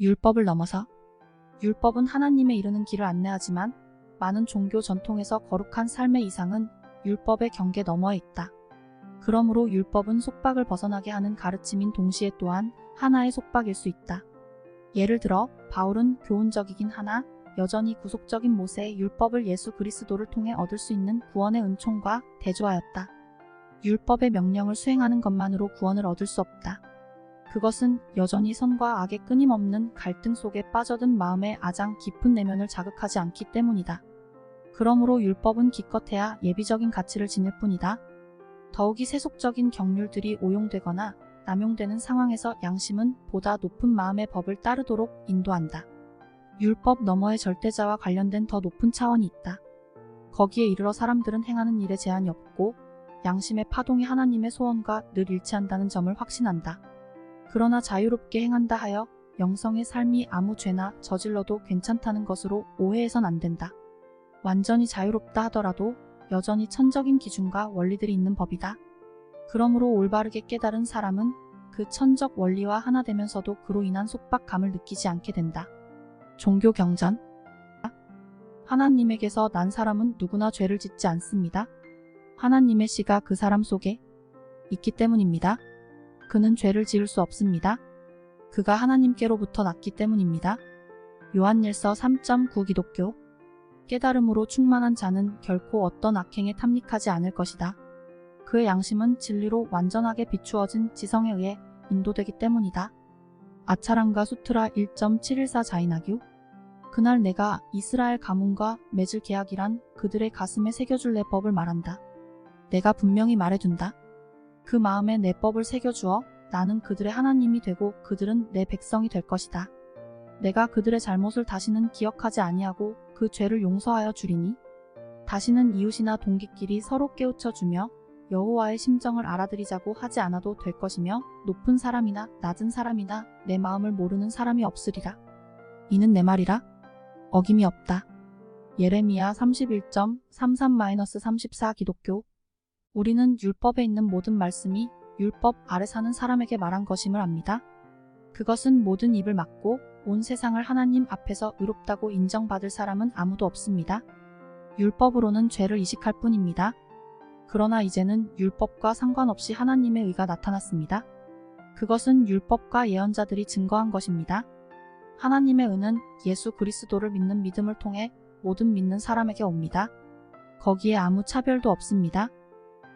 율법을 넘어서 율법은 하나님에 이르는 길을 안내하지만 많은 종교 전통에서 거룩한 삶의 이상은 율법의 경계 너머에 있다. 그러므로 율법은 속박을 벗어나게 하는 가르침인 동시에 또한 하나의 속박일 수 있다. 예를 들어 바울은 교훈적이긴 하나 여전히 구속적인 모세의 율법을 예수 그리스도를 통해 얻을 수 있는 구원의 은총과 대조하였다. 율법의 명령을 수행하는 것만으로 구원을 얻을 수 없다. 그것은 여전히 선과 악의 끊임없는 갈등 속에 빠져든 마음의 아장 깊은 내면을 자극하지 않기 때문이다. 그러므로 율법은 기껏해야 예비적인 가치를 지닐 뿐이다. 더욱이 세속적인 경률들이 오용되거나 남용되는 상황에서 양심은 보다 높은 마음의 법을 따르도록 인도한다. 율법 너머의 절대자와 관련된 더 높은 차원이 있다. 거기에 이르러 사람들은 행하는 일에 제한이 없고 양심의 파동이 하나님의 소원과 늘 일치한다는 점을 확신한다. 그러나 자유롭게 행한다 하여 영성의 삶이 아무 죄나 저질러도 괜찮다는 것으로 오해해선 안 된다. 완전히 자유롭다 하더라도 여전히 천적인 기준과 원리들이 있는 법이다. 그러므로 올바르게 깨달은 사람은 그 천적 원리와 하나 되면서도 그로 인한 속박감을 느끼지 않게 된다. 종교 경전 하나님에게서 난 사람은 누구나 죄를 짓지 않습니다. 하나님의 씨가 그 사람 속에 있기 때문입니다. 그는 죄를 지을 수 없습니다. 그가 하나님께로부터 났기 때문입니다. 요한일서 3.9 기독교 깨달음으로 충만한 자는 결코 어떤 악행에 탐닉하지 않을 것이다. 그의 양심은 진리로 완전하게 비추어진 지성에 의해 인도되기 때문이다. 아차람과 수트라 1.714 자이나규 그날 내가 이스라엘 가문과 맺을 계약이란 그들의 가슴에 새겨줄 내 법을 말한다. 내가 분명히 말해둔다. 그 마음에 내 법을 새겨주어 나는 그들의 하나님이 되고 그들은 내 백성이 될 것이다. 내가 그들의 잘못을 다시는 기억하지 아니하고 그 죄를 용서하여 주리니 다시는 이웃이나 동기끼리 서로 깨우쳐 주며 여호와의 심정을 알아들이자고 하지 않아도 될 것이며 높은 사람이나 낮은 사람이나 내 마음을 모르는 사람이 없으리라. 이는 내 말이라 어김이 없다. 예레미야 31.33-34 기독교 우리는 율법에 있는 모든 말씀이 율법 아래 사는 사람에게 말한 것임을 압니다. 그것은 모든 입을 막고 온 세상을 하나님 앞에서 의롭다고 인정받을 사람은 아무도 없습니다. 율법으로는 죄를 이식할 뿐입니다. 그러나 이제는 율법과 상관없이 하나님의 의가 나타났습니다. 그것은 율법과 예언자들이 증거한 것입니다. 하나님의 의는 예수 그리스도를 믿는 믿음을 통해 모든 믿는 사람에게 옵니다. 거기에 아무 차별도 없습니다.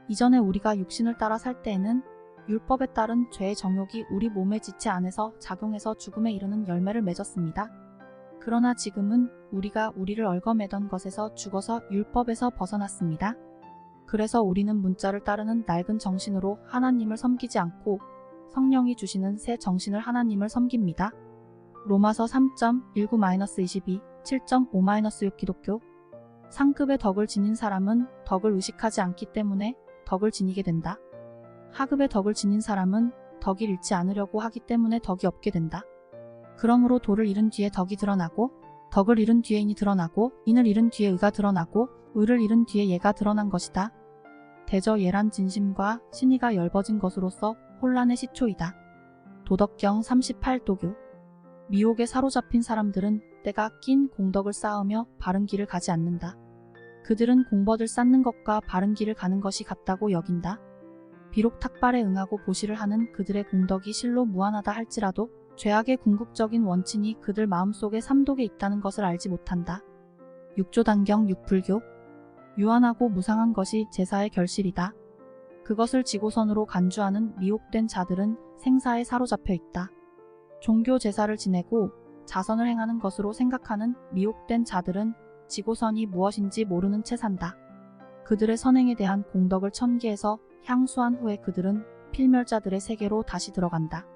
이전에 우리가 육신을 따라 살 때에는 율법에 따른 죄의 정욕이 우리 몸의 지체 안에서 작용해서 죽음에 이르는 열매를 맺었습니다. 그러나 지금은 우리가 우리를 얽어매던 것에서 죽어서 율법에서 벗어났습니다. 그래서 우리는 문자를 따르는 낡은 정신으로 하나님을 섬기지 않고 성령이 주시는 새 정신을 하나님을 섬깁니다. 로마서 3.19-22, 7.5-6 기독교 상급의 덕을 지닌 사람은 덕을 의식하지 않기 때문에 덕을 지니게 된다. 하급의 덕을 지닌 사람은 덕을 잃지 않으려고 하기 때문에 덕이 없게 된다. 그러므로 도를 잃은 뒤에 덕이 드러나고 덕을 잃은 뒤에 인이 드러나고 인을 잃은 뒤에 의가 드러나고 의를 잃은 뒤에 예가 드러난 것이다. 대저 예란 진심과 신의가 열버진 것으로서 혼란의 시초이다. 도덕경 38도교 미혹에 사로잡힌 사람들은 때가 낀 공덕을 쌓으며 바른 길을 가지 않는다. 그들은 공버들 쌓는 것과 바른 길을 가는 것이 같다고 여긴다. 비록 탁발에 응하고 보시를 하는 그들의 공덕이 실로 무한하다 할지라도 죄악의 궁극적인 원친이 그들 마음속에 삼독에 있다는 것을 알지 못한다. 육조단경 육불교 유한하고 무상한 것이 제사의 결실이다. 그것을 지고선으로 간주하는 미혹된 자들은 생사에 사로잡혀 있다. 종교 제사를 지내고 자선을 행하는 것으로 생각하는 미혹된 자들은 지고선이 무엇인지 모르는 채 산다. 그들의 선행에 대한 공덕을 천기해서 향수한 후에 그들은 필멸자들의 세계로 다시 들어간다.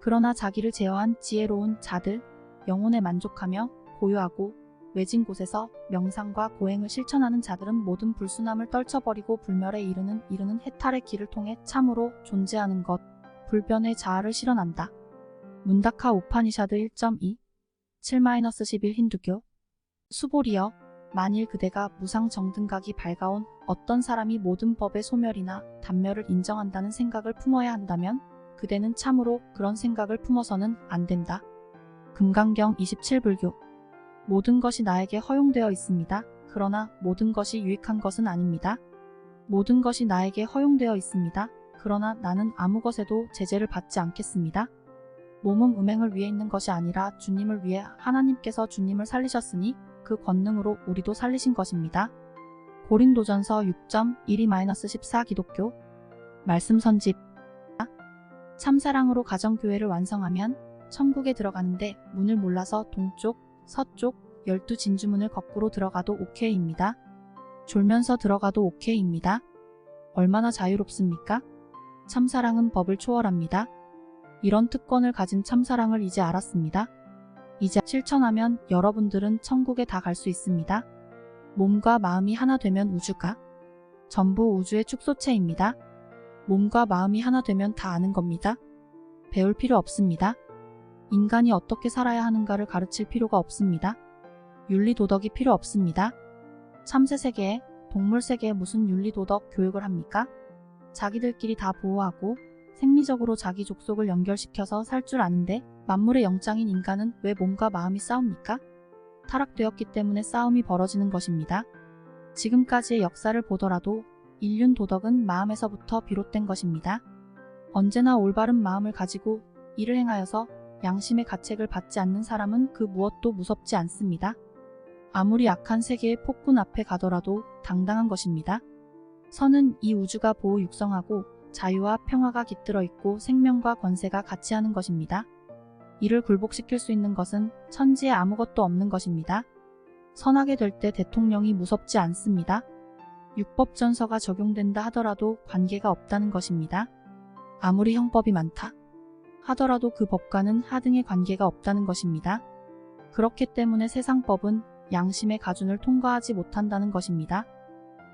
그러나 자기를 제어한 지혜로운 자들, 영혼에 만족하며 고요하고 외진 곳에서 명상과 고행을 실천하는 자들은 모든 불순함을 떨쳐버리고 불멸에 이르는 이르는 해탈의 길을 통해 참으로 존재하는 것, 불변의 자아를 실현한다. 문다카 우파니샤드 1.2 7-11 힌두교 수보리여 만일 그대가 무상 정등각이 밝아온 어떤 사람이 모든 법의 소멸이나 단멸을 인정한다는 생각을 품어야 한다면 그대는 참으로 그런 생각을 품어서는 안 된다. 금강경 27불교 모든 것이 나에게 허용되어 있습니다. 그러나 모든 것이 유익한 것은 아닙니다. 모든 것이 나에게 허용되어 있습니다. 그러나 나는 아무 것에도 제재를 받지 않겠습니다. 몸은 음행을 위해 있는 것이 아니라 주님을 위해 하나님께서 주님을 살리셨으니 그 권능으로 우리도 살리신 것입니다. 고린도전서 6.12-14 기독교 말씀 선집 참사랑으로 가정교회를 완성하면 천국에 들어가는데 문을 몰라서 동쪽, 서쪽, 열두 진주문을 거꾸로 들어가도 오케이입니다. 졸면서 들어가도 오케이입니다. 얼마나 자유롭습니까? 참사랑은 법을 초월합니다. 이런 특권을 가진 참사랑을 이제 알았습니다. 이제 실천하면 여러분들은 천국에 다 갈 수 있습니다. 몸과 마음이 하나 되면 우주가 전부 우주의 축소체입니다. 몸과 마음이 하나 되면 다 아는 겁니다. 배울 필요 없습니다. 인간이 어떻게 살아야 하는가를 가르칠 필요가 없습니다. 윤리 도덕이 필요 없습니다. 참새 세계에 동물 세계에 무슨 윤리 도덕 교육을 합니까? 자기들끼리 다 보호하고 생리적으로 자기 족속을 연결시켜서 살 줄 아는데 만물의 영장인 인간은 왜 몸과 마음이 싸웁니까? 타락되었기 때문에 싸움이 벌어지는 것입니다. 지금까지의 역사를 보더라도 인륜 도덕은 마음에서부터 비롯된 것입니다. 언제나 올바른 마음을 가지고 일을 행하여서 양심의 가책을 받지 않는 사람은 그 무엇도 무섭지 않습니다. 아무리 악한 세계의 폭군 앞에 가더라도 당당한 것입니다. 선은 이 우주가 보호 육성하고 자유와 평화가 깃들어 있고 생명과 권세가 같이 하는 것입니다. 이를 굴복시킬 수 있는 것은 천지에 아무것도 없는 것입니다. 선하게 될 때 대통령이 무섭지 않습니다. 육법전서가 적용된다 하더라도 관계가 없다는 것입니다. 아무리 형법이 많다 하더라도 그 법과는 하등의 관계가 없다는 것입니다. 그렇기 때문에 세상법은 양심의 가준을 통과하지 못한다는 것입니다.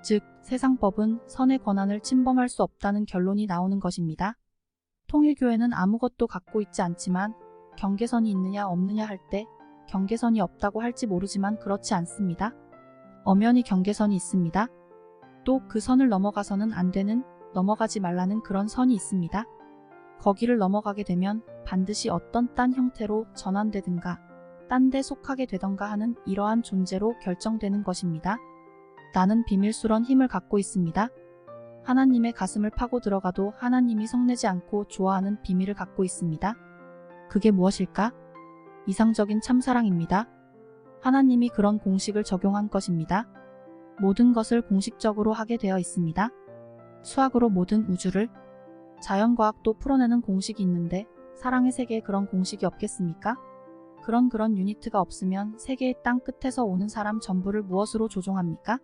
즉, 세상법은 선의 권한을 침범할 수 없다는 결론이 나오는 것입니다. 통일교회는 아무것도 갖고 있지 않지만 경계선이 있느냐 없느냐 할 때 경계선이 없다고 할지 모르지만 그렇지 않습니다. 엄연히 경계선이 있습니다. 또 그 선을 넘어가서는 안 되는 넘어가지 말라는 그런 선이 있습니다. 거기를 넘어가게 되면 반드시 어떤 딴 형태로 전환되든가 딴 데 속하게 되던가 하는 이러한 존재로 결정되는 것입니다. 나는 비밀스런 힘을 갖고 있습니다. 하나님의 가슴을 파고 들어가도 하나님이 성내지 않고 좋아하는 비밀을 갖고 있습니다. 그게 무엇일까? 이상적인 참사랑입니다. 하나님이 그런 공식을 적용한 것입니다. 모든 것을 공식적으로 하게 되어 있습니다. 수학으로 모든 우주를 자연과학도 풀어내는 공식이 있는데 사랑의 세계에 그런 공식이 없겠습니까? 그런 그런 유니트가 없으면 세계의 땅 끝에서 오는 사람 전부를 무엇으로 조종합니까?